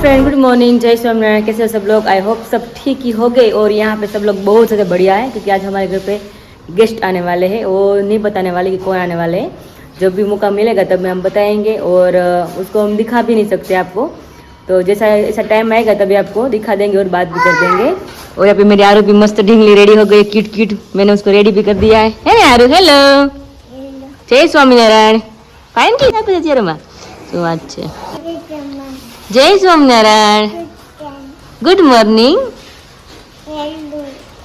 Friend good morning जय स्वामीनारायण कैसे हो सब लोग? आई होप सब ठीक ही हो गए और यहाँ पे सब लोग बहुत ज़्यादा बढ़िया है क्योंकि आज हमारे घर पे गेस्ट आने वाले हैं वो नहीं बताने वाले कि कौन आने वाले हैं। जब भी मौका मिलेगा तब में हम बताएँगे और उसको हम दिखा भी नहीं सकते आपको। तो जैसा ऐसा टाइम आएगा तभी आपको दिखा देंगे और बात भी कर देंगे। और यहाँ पे मेरी आरू भी मस्त ढींगली रेडी हो गई किट किट मैंने उसको रेडी भी कर दिया है। है आरू? हेलो जय स्वामीनारायण फाइन की तो अच्छा જય Swaminarayan good morning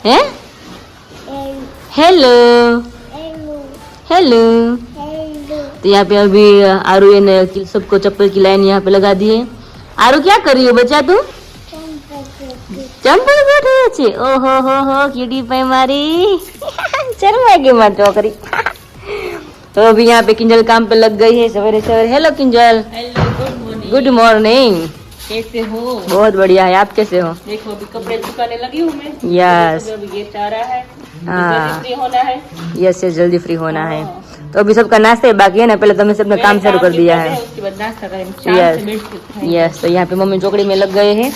hey hello hello तो यहाँ पे अभी आरू ने सबको चप्पल की लाइन यहाँ पे लगा दी है आरू क्या कर रही हो बच्चा तू चंपल बैठे છે ઓહો હો હો કીડી पाई मारी शर्मा गई मार चौकरी तो अभी यहाँ पे किंजल काम पे लग गई है सवेरे सवेरे hello Kinjal hello good morning कैसे हो? बहुत बढ़िया है आप कैसे हो? देखो अभी कपड़े सुखाने लगी हूँ मैं। यस आ रहा है हाँ। फ्री होना है। यस यस जल्दी फ्री होना है। तो अभी सबका नाश्ता है बाकी है ना? पहले तो सबने काम शुरू कर दिया है। उसके बाद नाश्ता करेंगे। शाम Yes. से बैठ के खाएँगे। यस तो यहाँ पे मम्मी चौकड़ी में लग गए हैं।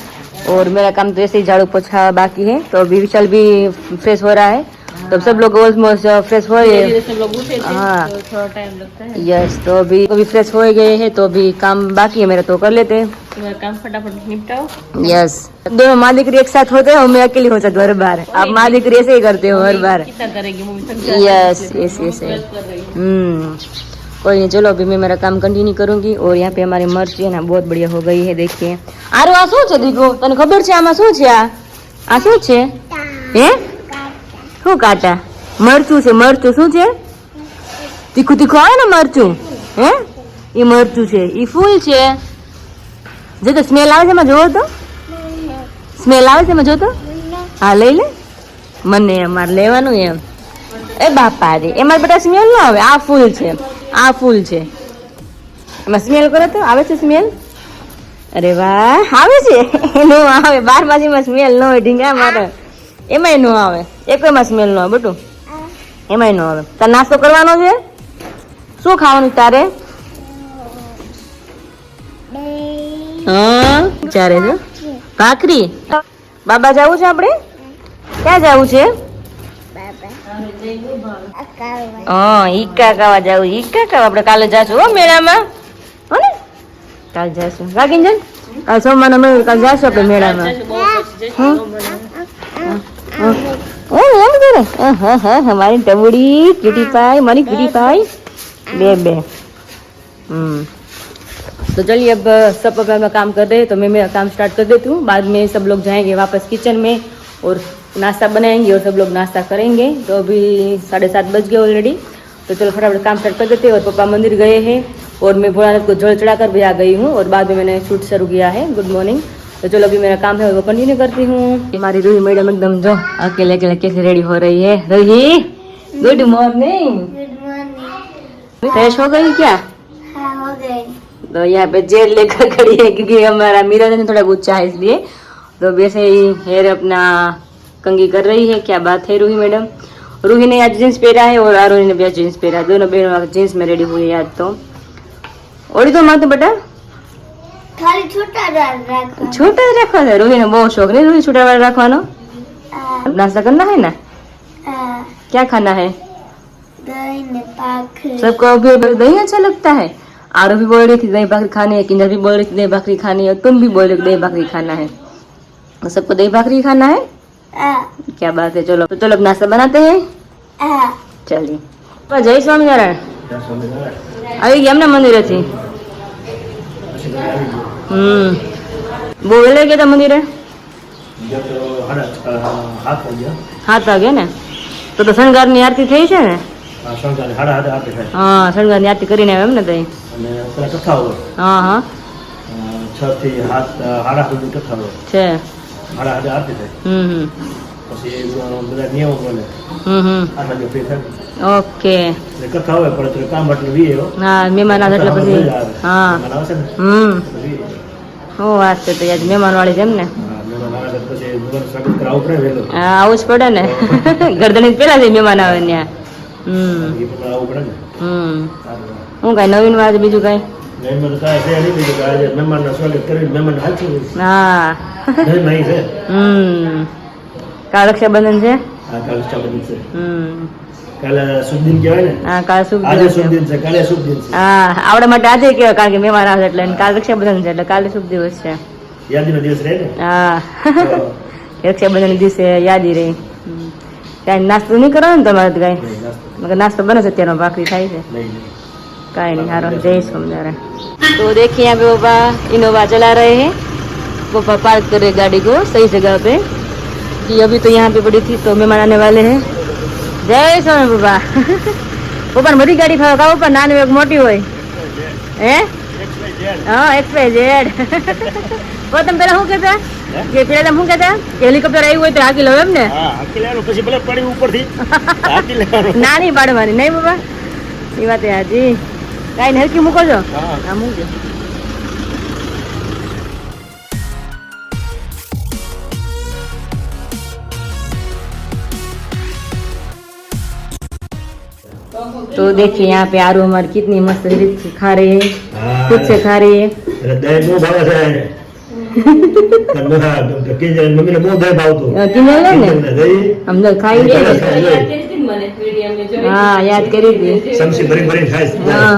और मेरा काम तो ऐसे ही झाड़ू पोछा बाकी है। तो अभी विशाल भी फ्रेश हो रहा है। तो सब लोग ऑलमोस्ट फ्रेश हो धीरे गए धीरे सब लोग उठे थे हाँ। तो थोड़ा टाइम लगता है यस तो अभी अभी फ्रेश हो गए हैं तो अभी काम बाकी है मेरा तो कर लेते हैं तुम्हारा काम फटाफट निपटाओ यस दोनों माँ दीकरी एक साथ होते हैं और मैं अकेली हो जाती हूँ हर बार आप माँ दीकरी ऐसे ही करते हो हर बार कितना करेगी मम्मी थक जाती है यस इसलिए यस मम्मी यस हेल्प कर रही है हम्म कोई नहीं चलो अभी मैं मेरा काम कंटिन्यू करूंगी और यहाँ पे हमारी मर्च है ना बहुत बढ़िया हो गई है देखिए આરો આ શું છે દીકરો તને ખબર છે આમાં શું છે આ આ શું છે હે શું કાટા મરચું છે, મરચું શું છે? તીખું તીખું આવે ને મરચું? હે? એ મરચું છે. એ ફૂલ છે. જો તો સ્મેલ આવે છે એમાં જોવો તો. સ્મેલ આવે છે એમાં જોતો હા, લઈ લે. મને અમારે લેવાનું એમ. એ બાપા રે એમાં બધા સ્મેલ ન આવે. આ ફૂલ છે. આ ફૂલ છે. એમાં સ્મેલ કરો તો. આવે છે સ્મેલ અરે વાહ, આવે છે. નો આવે. બાર માસીમાં સ્મેલ ન હોય, ઢીંગા મારે. એમાંય નો આવે. એક એમાં સ્મેલ ન આવે બટું. એમાંય ન આવે. તારે નાસ્તો કરવાનો છે? શું ખાવાનું તારે? હા? ચારે છે ભાખરી? બાબા જવું છે આપણે ક્યાં જવું છે? હા ઈકા ખાવા જવું ઈકા ખાવા આપણે કાલે જાશું હો મેળામાં. હો ને? કાલે જાશું. રાગીંજન કાલ સોમવારના મેળો કાલે જાશું આપણે મેળામાં. હા. हाँ, हाँ, हाँ, हमारी टबड़ी क्यूटी पाई हमारी क्यूटी पाई। बे बे। हम्म। तो चलिए अब सब अपना अपना काम कर रहे तो मैं मेरा काम स्टार्ट कर देती हूँ। बाद में सब लोग जाएँगे वापस किचन में और नाश्ता बनाएँगे और सब लोग नाश्ता करेंगे। तो अभी साढ़े सात बज गए ऑलरेडी तो चलो फटाफट काम स्टार्ट कर देते हैं और पापा मंदिर गए हैं और मैं भोलानाथ को जल चढ़ाकर भी आ गई हूँ और बाद में मैंने शूट शुरू किया है। गुड मॉर्निंग तो चलो अभी मेरा काम है वो कंटिन्यू करती हूँ। हमारी रूही मैडम एकदम जो अकेले अकेले कैसे रेडी हो रही है? रूही गुड मॉर्निंग फ्रेश हो गई क्या? तो यहाँ पे जेल लेकर खड़ी है क्योंकि हमारा मीरा ने थोड़ा गुच्छा है इसलिए। तो वैसे ही हेयर अपना कंगी कर रही है क्या बात है रूही मैडम? रूही ने आज जींस पहना है और आरोही ने भी आज जींस पहना है। दोनों बहनों जींस में रेडी हुई है आज तो। ओढ़ी तो माथे बेटा। ખાલી છૂટા દાળ રાખો छोटा ही रखो है रूही ने बहुत शौक नहीं रूही छोटा वाला रखवानो नाश्ता करना है ना આ क्या खाना है દહીં ને ભાખરી सबको अभी दही अच्छा लगता है आरो भी बोल रही थी दही भाकरी खानी है किंजल भी बोल रही थी दही भाकरी खानी है और तुम भी बोल रहे हो दही भाकरी खाना है तो सबको दही भाकरी खाना है આ क्या बात है चलो तो चलो अब नाश्ता बनाते हैं આ चलिए तो जय स्वामीनारायण આવી ગયા એમના મંદિરેથી હમ. બહુ વહેલા તા મંદિરે? હાથ વાગે ને? તો તો શણગારની આરતી થઈ છે ને? હા શણગાર શણગારની આરતી કરીને આવે એમ ને તઈ? હા હા. છ થી હાથ હાડા સુધી કથા હોય. છે. હાડા હાડા આરતી થાય. હમ હમ. પછી બધા નિયમો ઓકે. કથા હોય પણ અત્યારે કામ એટલે વીએ હા. મહેમાન આવે એટલે પછી હા હમ હું વાત છે તો આજ મહેમાન વાળી છે એમ ને. હા, મહેમાન આવે જ પડે ને. ગરદણી પેલા થી મહેમાન આવે ત્યાં. હમ. હું કઈ નવીન વાત બીજું કઈ. હા. હમ. કાલ રક્ષાબંધન છે આ કાલે રક્ષાબંધન છે હમ કાલે શુભ દિન કહેવાય ને હા કાલ શુભ આજે દિવસ શુભ છે દિન છે કાલે શુભ દિન છે હા આવડા માટે આજે કહેવાય કારણ કે મહેમાન આવશે એટલે અને કાલ રક્ષાબંધન છે એટલે કાલે શુભ દિવસ છે યાદીનો દિવસ રહે ને હા તો રક્ષાબંધન દિવસે યાદી રહી હમ. કાંઈ નાસ્તો નહીં કરવાનો ને તમારે તો કાંઈ નહીં, નાસ્તો. મગર નાસ્તો બને છે અત્યારનો ભાખરી થાય છે નહીં, નહીં. काहे नहीं हारो जय सोमनारायण तो देखिए यहाँ पे पापा इनोवा चला रहे हैं पापा पार्क कर रहे गाड़ी को सही जगह पे कि अभी तो यहाँ पे पड़ी थी तो मेहमान आने वाले हैं जय सोम पापा પપ્પા ને બધી ગાડી ફાવે કા પપ્પા નાની હોય કે મોટી હોય હે હા એક્સ વાય ઝેડ તો તમે પેલા શું કહેતા કે પેલા તમે શું કહેતા કે હેલિકોપ્ટર આવ્યું હોય તો હાકી લો એમ ને હા હાકી લેવાનું પછી ભલે પડી ઉપરથી હાકી લેવાનું નાની પાડવાની નહીં બાબા એ વાત એ હાજી કાંઈ ને હરકી મૂકો છો હા હા મૂકજો तो देखिए यहाँ पे आरू हमारी कितनी मस्त रीत से खा रही है હા. खुद से खा रही है એટલે દહીં બહુ ભાવે છે એને. તમને હા, તો કે જે મમ્મીને બહુ દહીં ભાવતું. અ, કિનેલ હે ને? દહીં, हम लोग खाई દહીં है ખાઈ લે. મને વિડીયો મેં જોઈ हाँ याद करी थी સમસી ભરી ભરીને ખાય છે. हाँ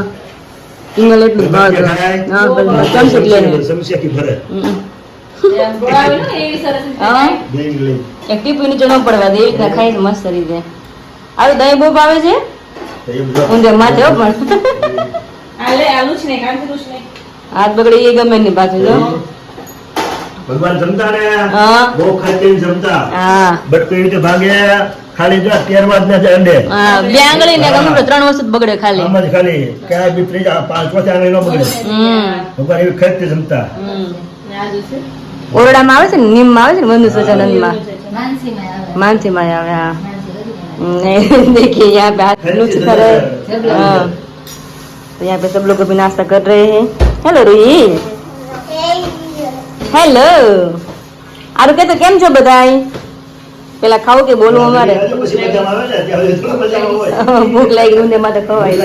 કિંગલ એટલું ભાવ ચમચિયા ખાય. હા બસ ચમચી જ લઈને સમસી આખી ભરે. હમ. બોલાવે ને એવી સરસ રીતે હા દહીં લઈ. એક ટીપું નીચે ન પડવા દે એ રીતના ખાઈ છે મસ્ત રીતે આવું દહીં બહુ ભાવે છે તો એ બધું. ઊંધે માથે હો પણ. આલે આલું જ નહીં કાંઈ કરું હાથ બગડે એ ગમે નહીં પાછું જો. ભગવાન જમતા ને? બહુ ખાતી જમતા. હા. બટ કેવી રીતે ભાગે ખાલી જો ત્યારબાદ ના જાય અંડે. હા બે આંગળી ને ગમે ત્રણ વસ્તુ બગડે ખાલી. આમ જ ખાલી. ક્યાંય બી ત્રીજા પાંચ પાંચ આંગળી નો બગડે. ભગવાન એવી ખાતી જમતા. ઓરડામાં આવે છે ને નીમમાં આવે છે ને વંદુ સજાનંદમાં? માનસી માં આવે હા. देखिए यहाँ पे हाथ लूच कर रहे हैं हाँ तो यहाँ पे सब लोग अभी नाश्ता कर रहे हैं हेलो रूही હેલો આરું કે તો કેમ છો બધાય પેલા ખાવું કે બોલવું અમારે પછી મજામાં આવે ને ત્યાં સુધી થોડા મજામાં હોય ભૂખ લાગી ઊંધે માથે ખવાય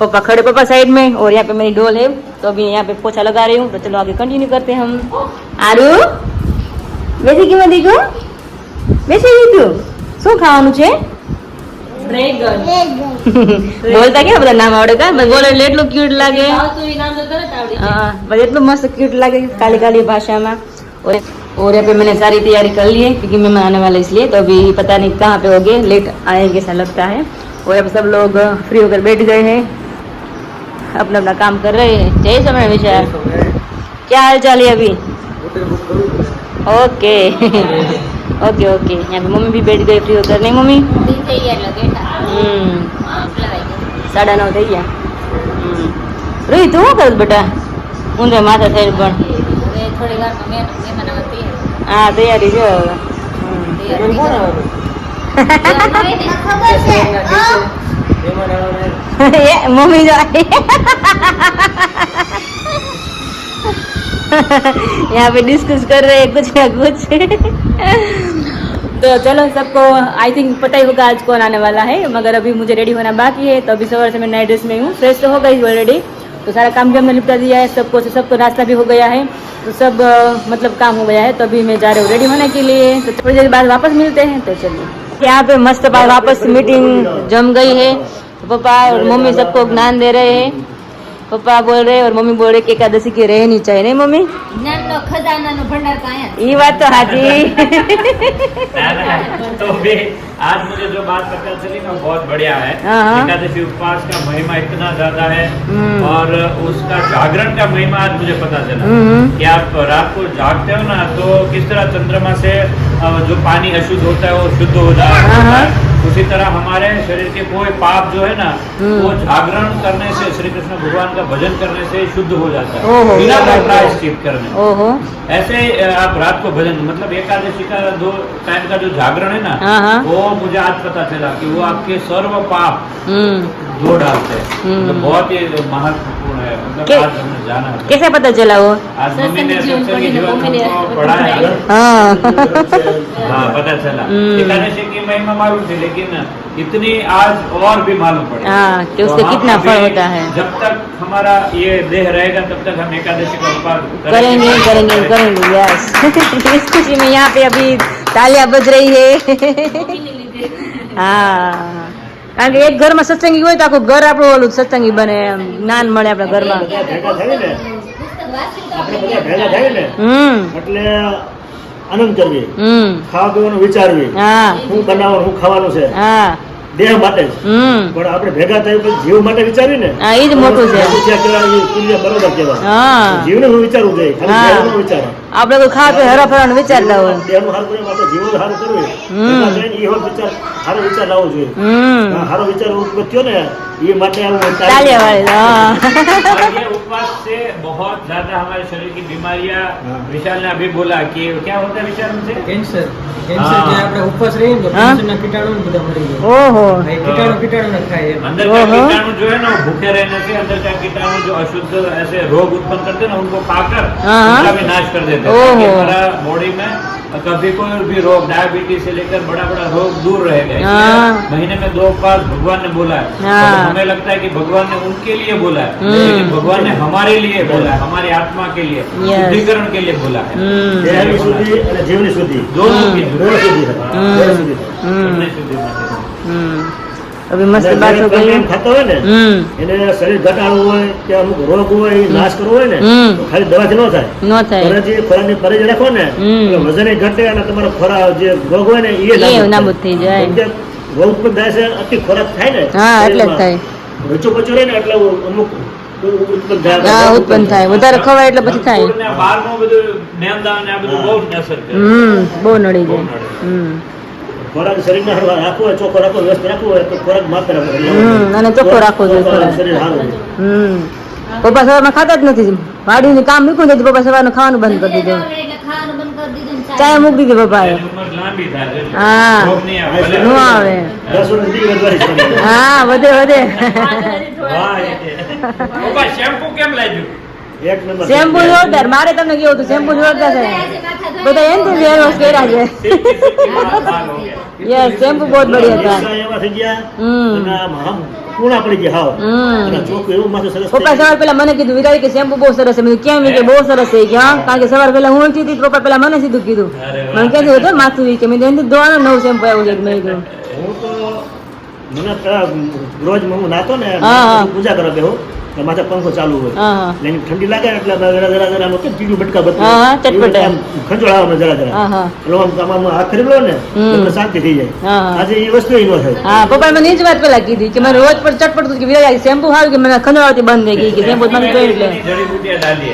पापा खड़े पापा साइड में और यहाँ पे मेरी डोल है तो अभी यहाँ पे पोछा लगा रही हूँ तो चलो आगे कंटिन्यू करते हैं हम आरू બેસી કેમાં દીકો બેસી દીધું શું ખાવાનું છે ડ્રેગન બોલતા કેવા બધા નામ આવડે કા બોલે એટલે એટલું ક્યુટ લાગે આવતું એ નામ તો તરત આવડી જાય हाँ बस इतना मस्त क्यूट लगे काली काली भाषा में और और यहाँ पे मैंने सारी तैयारी कर ली है क्योंकि मेहमान आने वाले इसलिए तो अभी पता नहीं कहाँ पे हो गए लेट आएंगे ऐसा लगता है और अब सब लोग फ्री होकर बैठ गए हैं अपना अपना काम कर रहे हैं जय समय विचार क्या हाल चाल है अभी ओके ओके ओके यहाँ पे मम्मी भी बैठ गई फ्री होकर नहीं मम्मी हम्म સાડા નવ થઈ ગયા હમ. રોહિત તું શું કરસ બેટા ઊંધે માથે થઈને પણ હા તૈયારી જો હવે હમ. ખબર છે હા. ये मम्मी जो यहाँ पे डिस्कस कर रहे हैं कुछ ना कुछ। तो चलो सबको आई थिंक पता ही होगा आज कौन आने वाला है, मगर अभी मुझे रेडी होना बाकी है तो अभी सवार से मैं नए ड्रेस में हूँ फ्रेश तो हो गई ऑलरेडी तो सारा काम भी हमने निपटा दिया है, सबको सबको नाश्ता भी हो गया है तो सब मतलब काम हो गया है तो अभी मैं जा रही हूँ रेडी होने के लिए। तो थोड़ी देर बाद वापस मिलते हैं तो चलिए। यहाँ पे मस्त बात वापस मीटिंग जम गई है तो पापा और मम्मी सबको ज्ञान दे रहे हैं पापा बोल रहे हैं और मम्मी बोल रहे कि एकादशी की रहनी चाहिए नहीं मम्मी જ્ઞાનનો ખજાનાનો ભંડાર કાયા ये बात तो हाजी तो भी आज मुझे जो बात पता चली ना बहुत बढ़िया है हाँ, हाँ। एकादशी उपवास का महिमा इतना ज्यादा है हम्म। और उसका जागरण का महिमा आज मुझे पता चला हम्म। कि आप रात को जागते हो ना तो किस तरह चंद्रमा से अ, जो पानी अशुद्ध होता है वो शुद्ध हो जा- हाँ, होता हाँ। है उसी तरह हमारे शरीर के कोई पाप जो है ना हम्म। वो जागरण करने से श्री कृष्ण भगवान का भजन करने से शुद्ध हो जाता है। बिना प्रायश्चित करने। ऐसे आप रात को भजन मतलब एकादशी का दो टाइम का जो जागरण है ना हाँ, हाँ। वो मुझे आज पता चला कि वो आपके सर्व पाप हम्म। दो डालते हैं। तो बहुत ही महत्व कैसे पता चला वो? હા हाँ। पता चला। हम्म। एकादशी की महिमा मालूम थी लेकिन इतनी आज और भी मालूम पड़ी। हाँ, कि उससे तो कितना फल होता है। जब तक हमारा ये देह रहेगा तब तक हम एकादशी का उपवास करेंगे। करेंगे करेंगे यस इस खुशी में यहाँ पे अभी तालियाँ बज रही है। હા કારણ કે એક ઘરમાં સત્સંગી હોય તો આખું ઘર આપણું ઓલું સત્સંગી બને એમ જ્ઞાન મળે આપણા ઘરમાં. હમ. એટલે આનંદ કરવી હમ. ખાવા પીવાનું વિચારવી હા. શું બનાવવાનું શું ખાવાનું છે. હા. દેહ માટે પણ આપણે ભેગા થઈ પછી જીવ માટે વિચારીએ ને હા એ જ મોટું છે. તુલ્ય બરોબર કહેવાય. હા. જીવને હું વિચારવું જોઈએ ખાલી વિચારો આપણે કોઈ ખા પે હરા ફરવાનું વિચારતા હોય. દેહનું હારું કરીએ આપણે જીવન હારું કરવું એ વિચાર હારો વિચાર લાવવો જોઈએ. હારો સારો વિચાર ઉત્પત્તિ થયો ને એ માટે આવું તાલિયા વાળી હા और ये उपवास से बहुत ज्यादा हमारे शरीर की बीमारियां हाँ। विशाल ने अभी बोला कि क्या होता है विशाल से કેન્સર કેન્સર હા. જે આપણે ઉપવાસ રહીએ ને તો હા. કેન્સરના કીટાણુ ને બધા મરી જાય ઓહો એ કીટાણુ કીટાણુ ને ખાય એમ. अंदर का ओहो। कीटाणु जो है ना वो भूखे रहने से अंदर का कीटाणु जो अशुद्ध ऐसे रोग उत्पन्न करते हैं ना उनको खाकर हाँ। उनका भी नाश कर देते हैं ओहो। ताकि हमारा बॉडी में कभी कोई भी रोग डायबिटीज से लेकर बड़ा बड़ा रोग दूर रहेगा इसलिए हाँ। महीने में दो बार भगवान ने बोला है हाँ। तो हमें लगता है कि भगवान ने उनके लिए बोला है हम्म। लेकिन भगवान ने हमारे लिए बोला है हमारी आत्मा के लिए Yes. शुद्धिकरण के लिए बोला है હમ દેહની શુદ્ધિ અને જીવની શુદ્ધિ दोनों की दोनों शुद्धि है हम्म। दोनों शुद्धि है હમ બંને શુદ્ધિ માટે. હમ અભી મસ્ત અને બાતો જ્યારે તમે એમ કરી ખાતા હોય ને હમ એને શરીર ઘટાડવું હોય કે અમુક રોગ હોય એ નાશ કરવો હોય ને હમ. તો ખાલી દવાથી ન થાય ન થાય ઘરે જે ખોરાકની પરેજ રાખો ને હમ. એટલે વજન ય ઘટે અને તમારો ખોરાક જે રોગ હોય ને એ એ નાબૂદ થઈ જાય. રોગ પણ થાય છે અતિ ખોરાક થાય ને હા એટલે જ થાય. રચો પચો રહે ને એટલે અમુક હા ઉત્પન્ન થાય. વધારે ખવાય એટલે પછી થાય. ફૂડને બહારનું બધું મેંદા ને આ બધું બહુ જ અસર કરે. હમ બહુ નડી જાય હમ. ખોરાક રાખવો હોય ચોખ્ખો રાખવો વ્યસ્ત રાખવો હોય તો ખોરાક માપે રાખવો હમ, અને ચોખ્ખો રાખવો જોઈએ ખોરાક. શરીર સારું હમ. પપ્પા સવારમાં ખાતા જ નથી. વાડીનું કામ મૂક્યું નથી પપ્પા સવારનું ખાવાનું બંધ કરી દીધું. ચાય મૂકી દીધી પપ્પાએ. હા. નો આવે. હા. વધે વધે. કેમ લાગ્યું? શેમ્પુ જોરદાર મારે તમને કેવું હતું? શેમ્પુ જોરદાર છે બધા એમ થી હેર વોશ કર્યા છે. યસ શેમ્પુ બહુ બઢિયા હતા. હમ. પડી ગયા હાવ એવું સરસ પપ્પા સવાર પેલા મને કીધું વિરાઈ કે શેમ્પુ બહુ સરસ છે. મેં કેમ? કે બહુ સરસ છે કે હા. કારણ કે સવાર પેલા હું ઉઠી હતી તો પપ્પા મને સીધું કીધું. મને કીધું હતું માથું કે. મેં કીધું, એનાથી ધોવાનું નવું શેમ્પુ આવ્યું છે. મેં કીધું હું તો મને રોજ હું નાતો ને હા, હા. પૂજા કરો માથે પંખો ચાલુ હોય. એટલે ઠંડી લાગે ને એટલે જરા જરા જરા કેમ ચીડું બટકા બટકા. હા, હા, ચટપટ. એવું આમ ખંજોળાવે મને જરા જરા હા હા. એટલે આમ આમ હાથ લો ને. શાંતિ થઈ જાય. આજે એ વસ્તુ ય ન થાય. હા પપ્પા મને એ જ વાત પેલા કીધી કે મને રોજ પર ચટપટ કે વિરાય શેમ્પુ સારું કે મને ખંજવાળતી બંધ થઈ ગઈ કે શેમ્પુ મને જોઈ એટલે.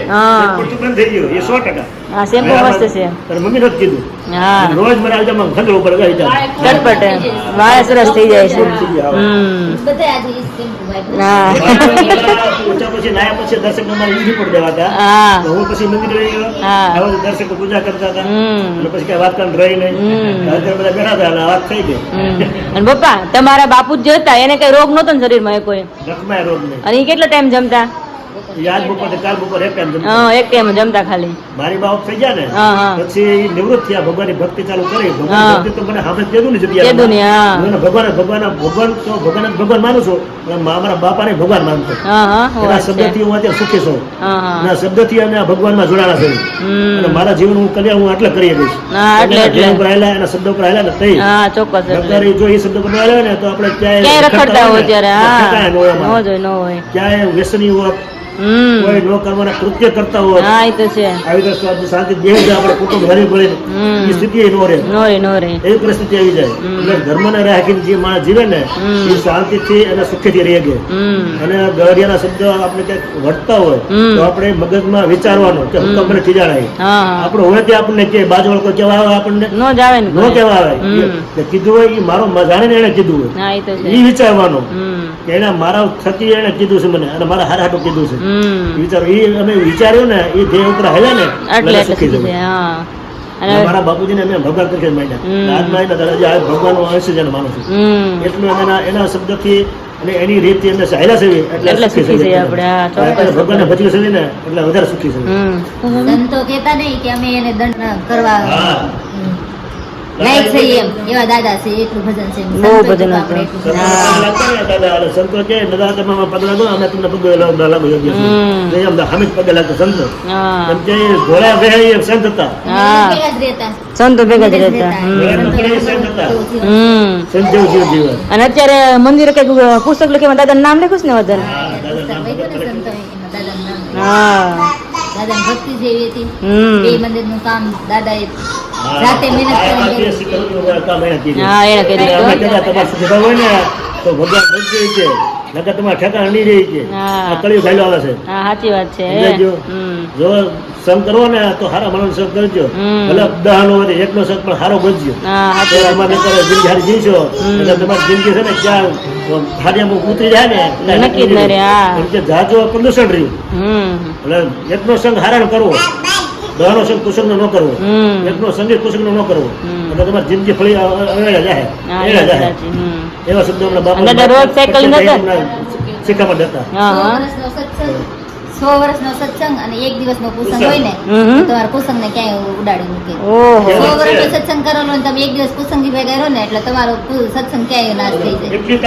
હા. બંધ થઈ ગયું. એ સો ટકા. હા શેમ્પુ મસ્ત છે. તારી મમ્મી નથી કીધું. હા. રોજ મને આજે આમ ખંજોળ ઉપર ગઈ જાય. વાળ સરસ થઈ જાય છે. હમ. બધા આજે શેમ્પુ હા. પૂજા પછી નાયા પછી દર્શક અમારે ઈ રિપોર્ટ દેવા હા. હું પછી મંદિર રહી ગયો. હા. હવે દર્શકો પૂજા કરતા હતા. અને પછી કઈ વાત કરવાનું રહી નહીં. અત્યારે બધા બેઠા હતા અને વાત થઈ ગઈ. અને પપ્પા તમારા બાપુ જ જે હતા એને કઈ રોગ નતો ને શરીરમાં એ કોઈ? રખમાય રોગ નહીં. અને એ કેટલો ટાઈમ જમતા? યાદ બપોર કાલ બપોર એક ટાઈમ હા એક ટાઈમ જમતા ખાલી. મારી બાપ થઈ ગયા ને હા, હા. પછી નિવૃત્ત થયા ભગવાનની ભક્તિ ચાલુ કરી. ભગવાન તો મને સાંભળી કીધું ને જતી કીધું ને, હા. મને ભગવાન ભગવાન ભગવાન તો ભગવાન ભગવાન માનું છું પણ મા- બાપાને ભગવાન માનતો. હા હા એના શબ્દથી હું અત્યારે સુખી છું. હા હા. શબ્દથી અમે ભગવાનમાં જોડાણા છે અને મારા જીવન હું કલ્યાણ હું આટલે કરી દઈશ એટલે- એટલે. ઉપર એના શબ્દ ઉપર ને હા ચોક્કસ એટલે. જો એ શબ્દ ઉપર ન ને તો આપણે ક્યાંય રખડતા હોય ત્યારે તો ન હોય ન હોય. ક્યાંય વ્યસની હોય કોઈ ન કરવાના કૃત્ય કરતા હોય હા એ તો છે. આવી તો સ્વાદ શાંતિ છે આપણે કુટુંબ હરી પડી એ સ્થિતિ નો રહે. નો રહે નો રહે. એવી પરિસ્થિતિ આવી જાય. એટલે ધર્મને રાખીને જે માણસ જીવે ને. એ શાંતિથી અને સુખેથી રહે છે. અને ગળિયાના શબ્દ આપણે ક્યાંક વળતા હોય તો આપણે મગજમાં વિચારવાનું કે હું તમને ખીજાડાય. આપણે હોય તે આપણને કે બાજુ વાળો કેવા આવે આપણને? નો જ આવે કેવા ન આવે. કે કીધું હોય એ મારો જાણીને એને કીધું હોય. એ વિચારવાનું. એને મારા થકી એને કીધું છે મને અને મારા હારા હાટું કીધું છે. વિચારો એ અમે વિચાર્યું ને એ ધ્યેય ઉપર હેલા ને એટલે સુખી જવું. મારા બાપુજીને અમે ભગવાન તરીકે માંડ્યા. આજ એના દરજ્જા આ ભગવાનનો અંશ જ માનું છું. એટલું એના એના શબ્દથી અને એની રીતથી અમે સહેલા છે એટલે સુખી છે આપણે. ભગવાનને ભજવી છે ને એટલે વધારે સુખી છે સંતો કહેતા નહીં કે અમે એને દંડ કરવા હા લાયક એમ. એવા દાદા છે એટલું ભજન છે બહુ ભજન તો આપણે હતું. એટલું સંતો લાગતા ને દાદા, અને કે દાદા તમે અમારા પગ અમે તમને પગ લાગો લાગો યોગ્ય છે. એમ અમે જ પગે લાગતા સંતો. એમ કે ઘોડા બે એ સંત હતા. હા. ભેગા જ રહેતા. સંતો ભેગા જ રહેતા. રહેતા. હમ. ઘોડા સંત હતા. હમ. સંત જેવું જીવ અને અત્યારે મંદિરે કંઈક પુસ્તક લખીમાં દાદા નામ લખ્યું છે ને વજન ને સંતોએ, એમાં દાદાનું નામ લખ્યું. હા. દાદાની ભક્તિ જેવી હતી. એ મંદિરનું કામ દાદા એ રાતે મહેનત કીધું. હા એને ને તો ભગવાન ભજવે છે નકર તમારે ઠેકા નહીં રહી છે કળિયુગ હાલ્યો આવે છે હા સાચી વાત છે જો સંગ કરવો ને તો સારા માણસ સંગ કરજો. ભલે દહાનો હોય એકનો સંગ પણ સારો બનજો વાત નકર જિંદગી હારી જીવશો એટલે તમારી જિંદગી છે ને ક્યાં હાડિયામાં ઉતરી જાય ને નક્કી ન રહે, હા. કે જાજો પ્રદૂષણ રહ્યું એટલે એકનો સંગ હારણ કરવો દહાનો સંગ કુસંગ ન કરવો એકનો સંગીત કુસંગનો ન કરવો. એટલે તમારી જિંદગી ફળી જાય એ જાય એવા શબ્દો હમણાં બાપા અને દાદા રોજ સાયકલિંગ હતા? શીખામાં જતા હા સો હા વર્ષનો સત્સંગ અને એક દિવસનો પુસંગ હોય ને હમ. પુસંગ ને ક્યાંય ઉડાડી મૂકે. સો. વર્ષનો સત્સંગ કરેલો ને તમે એક દિવસ કુસંગી ભેગા રહો ને એટલે તમારો સત્સંગ ક્યાંય નાશ થઈ જાય. એટલી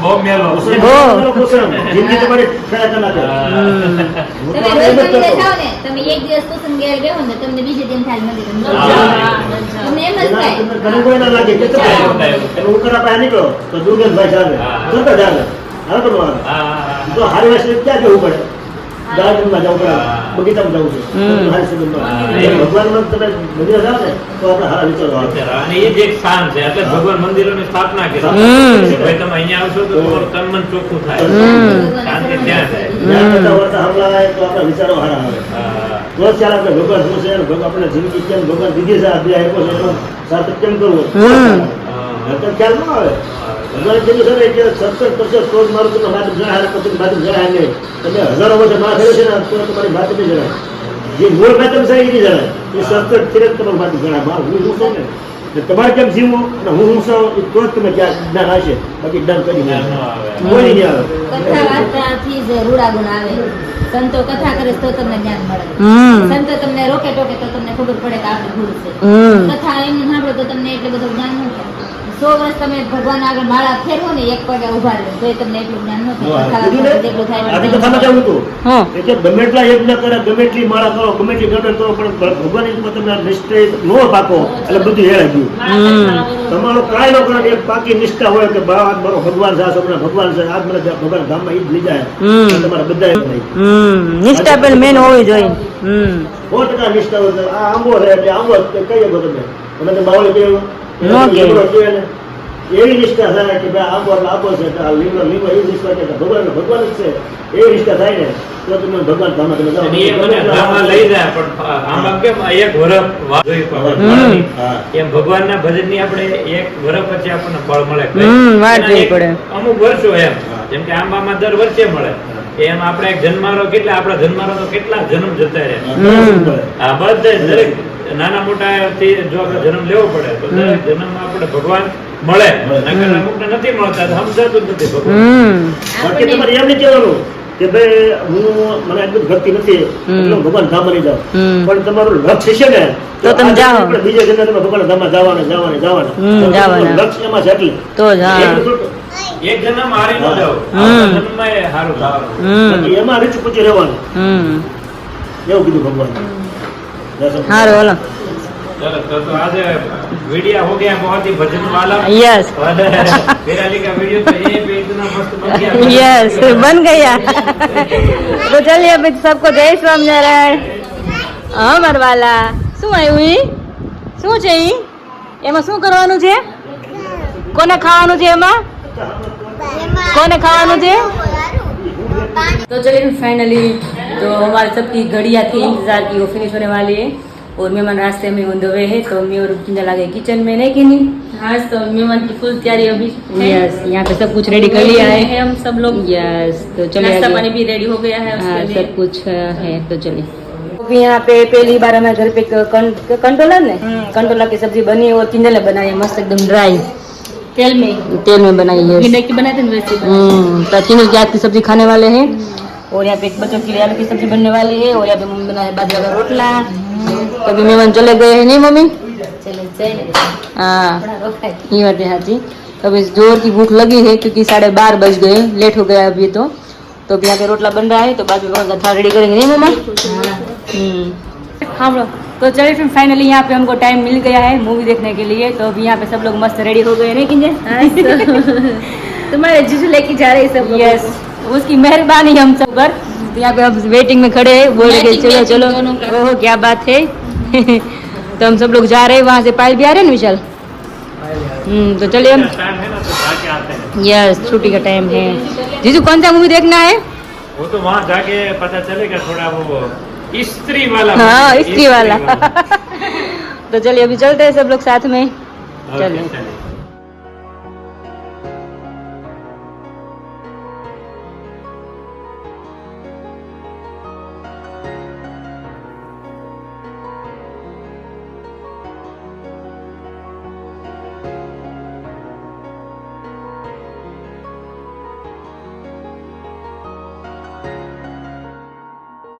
બહુ મેલો. જિંદગી તમારી ખરા તમે તમે એક દિવસ ઘેર બેહો ને તમને બીજે દિન થાય મંદિરે. ન જાઓ. હા. તમને એમ જ થાય. ઘણું કોઈ ના લાગે કે ઉકળા પાસે નીકળો તો દુર્ગંધભાઈ ચાલે હા. જ આવે હાલો તો આવે. હા, હા, તો હારી વાસી ક્યાં જવું પડે? ગાર્ડનમાં જવું પડે બગીચામાં જવું છે હમ. હારી સુગંધમાં. હા. એટલે ભગવાનમાં તમે મંદિર જાઓ ને તો આપણે હારા વિચારો આવે અને એ જ એક સ્થાન છે એટલે ભગવાન મંદિરોની સ્થાપના કરી ભાઈ તમે અહીંયા આવશો તો તમારું તન મન ચોખ્ખું થાય. શાંતિ ત્યાં થાય હમણાં આવે તો આપણા વિચારો હારા આવે હા. તો જ ચાલે આપણે ભગવાન શું છે ભગવાન આપણે જિંદગી કેમ ભગવાન દીધી છે આપણે આપ્યો છે એનો સાર્થક કેમ કરવો હમ. નહીંતર આવે. ભગવાન કીધું છે ને કે મારું જણાય પછી માત્ર જણાય નહીં. તમે હજારો વર્ષે ના થયો છે ને તો તમારી ભાત નહીં જણાય જે મૂળ માધ્યમ છે એ નહીં જણાય એ સત્સંગથી તમારું માત્ર જણાય મારું હું શું છું ને? તમારે કેમ જીવો અને હું હું છું એ તો તમે ત્યાં જ્ઞાન હશે. બાકી જ્ઞાન કરી. કોઈ નહીં આવે. કથા વાર્તાથી જ રૂડા ગુણ આવે. સંતો કથા કરે તો તમને જ્ઞાન મળે. સંતો તમને રોકે ટોકે તો તમને ખબર પડે કે આપણે ભૂલ છે. કથા એમ સાંભળો તો તમને એટલે બધું જ્ઞાન ન થાય સો વર્ષ તમે ભગવાન આગળ માળા ફેરવો ને એક પગે ઊભા રહો. તો તમને એટલું જ્ઞાન નથી એટલું ગમે એટલા યજ્ઞ કરે ગમે એટલી માળા કરો ગમે એટલી ગમે કરો પણ ભગવાન ઉપર તમે નિશ્ચય ન પાકો એટલે બધું હેરાઈ ગયું. તમારો કાંઈ નો કરો એક પાકી નિષ્ઠા હોય કે બા આજ મારો ભગવાન છે આ છોકરા ભગવાન છે આજ મને ભગવાન ધામમાં એ જ લઈ જાય. તમારા બધા એમ નહીં. નિષ્ઠા પણ મેન હોવી જોઈએ. સો ટકા નિષ્ઠા હોય આ આંબો રહે એટલે આંબો કહીએ બધું તમે. બાવળી કેવું ન. એવી નિષ્ઠા થાય કે ભાઈ એટલે આંબો છે કે આ લીમડો લીમડો એવી નિષ્ઠા કે ભગવાન ભગવાન જ છે એવી નિષ્ઠા થાય ને તો તમે ભગવાન ધામ તમે જાઓ એ મને ધામમાં લઈ જાય પણ આમાં કેમ એક વરફ જોઈ પડે. હા. એમ ભગવાનના ભજનની આપણે એક વરફ પછી આપણને ફળ મળે હમ, વાત એના પડે. અમુક વર્ષો એમ હા. જેમ કે આંબામાં દર વર્ષે મળે એમ આપણે એક જન્મારો કેટલા આપણા જન્મારો તો કેટલા જન્મ જતા રહે. આ બધા દરેક નાના મોટા જો આપણે જન્મ લેવો પડે તો જન્મ આપણે ભગવાન મળે. અમુકને નથી મળતા સમજાતું નથી ભગવાન. બાકી તમારે એમ નહીં કહેવાનું કે ભાઈ હું મને એટલું ભક્તિ નથી એટલે ભગવાન ધામ નહીં જાઉં. પણ તમારું લક્ષ્ય છે ને તો તમે જાઓ. આપણે બીજા જન્મે તમે ભગવાન ધામમાં જવાના જવાના જવાના. લક્ષ્ય એમાં છે એટલે. તો. એક જન્મ હારી ન જાવ જન્મ એ હારું થવાનું. એમાં રીચ પૂછી રહેવાનું એવું કીધું ભગવાન. સારું હાલો चलो तो, तो आज वीडियो हो गया बहुत ही भजन वाला यस और विराली का वीडियो तो ये पे इतना मस्त बन गया यस बन गया તો ચલીએ અભી सबको જય સ્વામિનારાયણ અમર વાલા શું આવ્યું ઈ શું છે ઈ એમાં શું કરવાનું છે કોને ખાવાનું છે એમાં કોને ખાવાનું છે तो चलिए फाइनली तो हमारे सबकी घड़िया थी इंतज़ार की वो फिनिश होने वाली है। और मेहमान रास्ते में ऑन हुए है तो मैं और किंजल लगे किचन में नहीं कि नहीं? हाँ तो मेहमान की फुल तैयारी अभी। यस यहाँ पे सब कुछ रेडी कर लिया है। हैं हम सब लोग। यस तो चलिए नाश्ता पानी भी रेडी हो गया है हाँ उसके सब कुछ है तो चलिए। अभी यहाँ पे पहली बार हमारे घर पे क- कं- कंटोला ने? कंटोला की सब्ज़ी बनी और किंजल ने बनाई है मस्त एकदम ड्राई तेल में। तेल में बनाई है। की बनाते हैं वैसे हम्म, तो किंजल की की सब्ज़ी खाने वाले हैं। और यहाँ पे बच्चों के लिए आलू की सब्ज़ी बनने वाली है और यहाँ पे मम्मी बनाए बाजरा का रोटला। तो अभी मेहमान चले गए हैं नहीं मम्मी? हैं। हाँ। ये बात है हाजी तो अभी ज़ोर की भूख लगी है क्योंकि साढ़े बारह बज गए लेट हो गया अभी तो। तो अभी यहाँ पे रोटला बन रहा है तो बाद में रेडी करेंगे नहीं मम्मा? हाँ. तो चलिए फिर फाइनली यहाँ पे हमको टाइम मिल गया है मूवी देखने के लिए। तो अभी यहाँ पे सब लोग मस्त रेडी हो गए हाँ, तो तुम्हारे जीजू लेके जा रहे हैं सब लोग। यस उसकी मेहरबानी हम सब पर। तो यहाँ पे हम वेटिंग में खड़े हैं बोल रहे चलो चलो। ओहो क्या बात है। तो हम सब लोग जा रहे हैं वहाँ से पायल भी आ रहे हैं विशाल हम्म तो चलिए हम टाइम है ना तो यस छुट्टी का टाइम है। जीजू कौन सा मूवी देखना है? वो तो वहाँ जाके पता चलेगा थोड़ा वो स्त्री वाला हाँ movie, स्त्री वाला तो चलिए अभी चलते हैं सब लोग साथ में ओके, चलिए चलिए